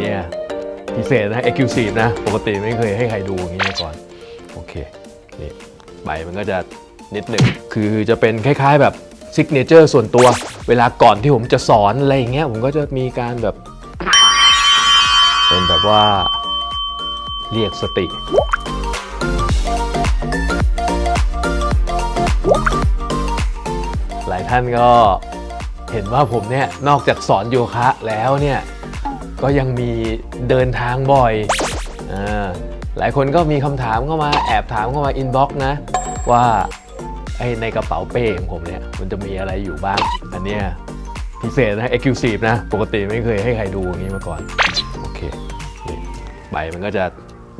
เนี้ยพิเศษนะ exclusive นะ ปกติไม่เคยให้ใครดูอย่างนี้มาก่อน โอเค นี่ใบมันก็จะนิดหนึ่ง คือจะเป็นคล้ายๆแบบซิกเนเจอร์ส่วนตัว เวลาก่อนที่ผมจะสอนอะไรอย่างเงี้ย ผมก็จะมีการแบบ เป็นแบบว่าเรียกสติหลายท่านก็เห็นว่าผมเนี่ยนอกจากสอนโยคะแล้วเนี่ย ก็ยังมีเดินทางบ่อยอาหลายคนก็มีคำถามเข้ามาแอบถามเข้ามาอินบ็อกซ์นะ ว่าไอในกระเป๋าเป้ของผมเนี่ย มันจะมีอะไรอยู่บ้าง อันเนี้ยพิเศษนะ exclusive นะ ปกติไม่เคยให้ใครดูอย่างนี้มาก่อน โอเคนี่ใบมันก็จะ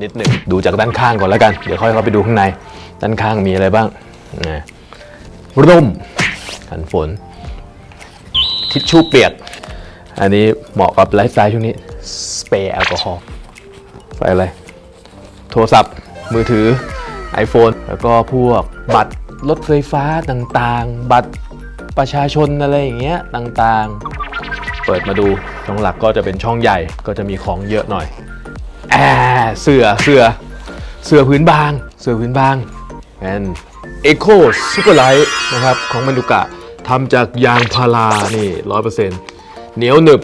นิดหนึ่งดูจากด้านข้างก่อนแล้วกัน เดี๋ยวค่อยเข้าไปดูข้างใน ด้านข้างมีอะไรบ้างนะร่มกันฝน ทิชชู่เปียก อันนี้เหมาะกับไลฟ์สไตล์ช่วงนี้ สเปรย์แอลกอฮอล์ใส่อะไร โทรศัพท์ มือถือ iPhone แล้วก็พวกบัตรรถไฟฟ้าต่างๆ บัตรประชาชนอะไรอย่างเงี้ยต่างๆ เปิดมาดูช่องหลักก็จะเป็นช่องใหญ่ก็จะมีของเยอะหน่อยแอาเสื้อเสื้อเสื้อพื้นบาง เสื้อพื้นบางแอนเอโคซูเปอร์ไลท์นะครับของมันดุกะทำจากยางพารานี่ร้อยเปอร์เซ็นต์ เหนียวหนึบ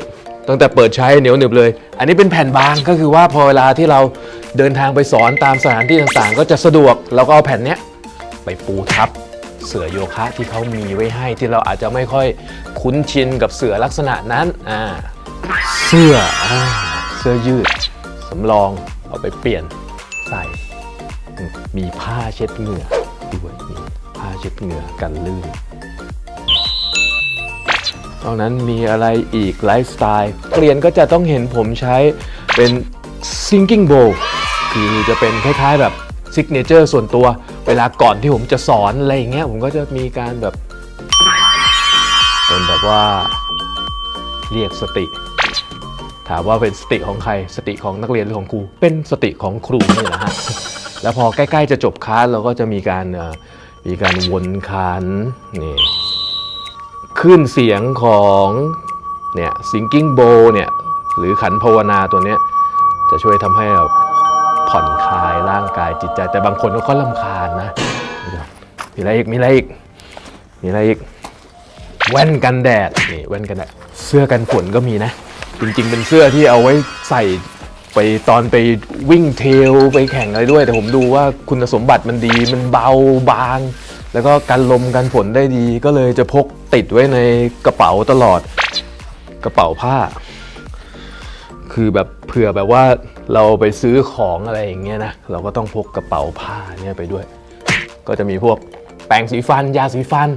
ตั้งแต่เปิดใช้เหนียวหนึบเลย อันนี้เป็นแผ่นบางก็คือว่าพอเวลาที่เราเดินทางไปสอนตามสถานที่ต่างๆ ก็จะสะดวกเราก็เอาแผ่นเนี้ยไปปูทับเสือโยคะที่เขามีไว้ให้ที่เราอาจจะไม่ค่อยคุ้นชินกับเสือลักษณะนั้นอ่าเสื้ออาเสื้อยืดสำรองเอาไปเปลี่ยนใส่มีผ้าเช็ดเหงื่อด้วยผ้าเช็ดเหงื่อกันลื่น นอกนั้นมีอะไรอีกไลฟ์สไตล์เรียนก็จะต้องเห็นผมใช้เป็น sinking bowl คือจะเป็นคล้ายๆแบบซิกเนเจอร์ส่วนตัว เวลาก่อนที่ผมจะสอนอะไรอย่างเงี้ยผมก็จะมีการแบบ เป็นแบบว่าเรียกสติ ถามว่าเป็นสติของใครสติของนักเรียนหรือของครู เป็นสติของครูนี่แหละฮะแล้วพอใกล้ๆจะจบคลาสเราก็จะมีการมีการวนคันนี่ ขึ้นเสียงของเนี่ย sinking bowl เนี่ยหรือขันภาวนาตัวเนี้ยจะช่วยทำให้แบบผ่อนคลายร่างกายจิตใจ แต่บางคนก็ค่อนลำคาญนะ มีอะไรอีกมีอะไรอีกมีอะไรอีกแว่นกันแดดนี่แว่นกันแดดเสื้อกันฝนก็มีนะ จริงๆ เป็นเสื้อที่เอาไว้ใส่ไปตอนไปวิ่งเทรลไปแข่งอะไรด้วย แต่ผมดูว่าคุณสมบัติมันดีมันเบาบาง แล้วก็กันลมกันฝนได้ดี ก็เลยจะพกติดไว้ในกระเป๋าตลอดกระเป๋าผ้า คือแบบเผื่อแบบว่าเราไปซื้อของอะไรอย่างเงี้ยนะเราก็ต้องพกกระเป๋าผ้าเนี่ยไปด้วย ก็จะมีพวกแปรงสีฟัน ยาสีฟัน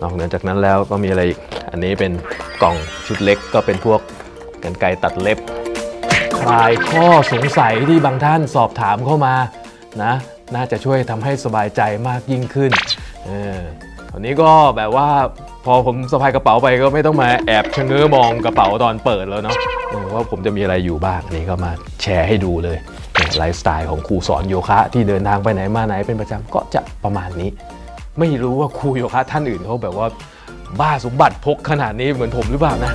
นอกเหนือจากนั้นแล้วก็มีอะไรอีก อันนี้เป็นกล่องชุดเล็กก็เป็นพวกกันไกรตัดเล็บ คลายข้อสงสัยที่บางท่านสอบถามเข้ามานะ น่าจะช่วยทำให้สบายใจมากยิ่งขึ้น เออตอนนี้ก็แบบว่าพอผมสะพายกระเป๋าไปก็ไม่ต้องมาแอบชะเง้อมองกระเป๋าตอนเปิดแล้วเนาะว่าผมจะมีอะไรอยู่บ้างอันนี้ก็มาแชร์ให้ดูเลยไลฟ์สไตล์ของครูสอนโยคะ ที่เดินทางไปไหนมาไหนเป็นประจำก็จะประมาณนี้ ไม่รู้ว่าครูโยคะท่านอื่นเขาแบบว่าบ้าสมบัติพกขนาดนี้เหมือนผมหรือเปล่านะ